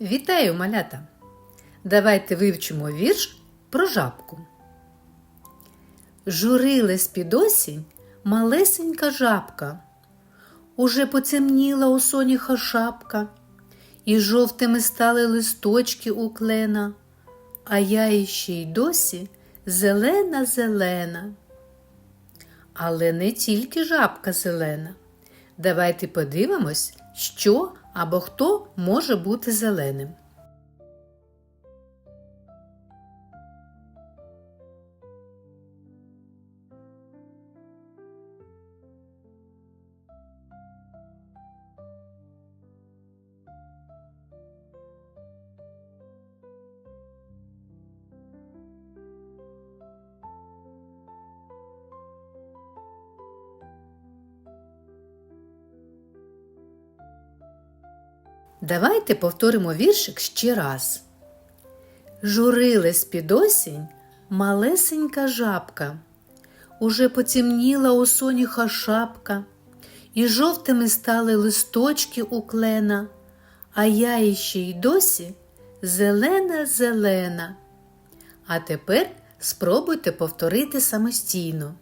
Вітаю, малята! Давайте вивчимо вірш про жабку. Журилась під осінь малесенька жабка. Уже поцемніла у соняха шапка, і жовтими стали листочки у клена, а я іще й досі зелена зелена. Але не тільки жабка зелена. Давайте подивимось, що або хто може бути зеленим. Давайте повторимо віршик ще раз. Журилась під осінь малесенька жабка. Уже потемніла у соняха шапка, і жовтими стали листочки у клена, а я іще й досі зелена зелена. А тепер спробуйте повторити самостійно.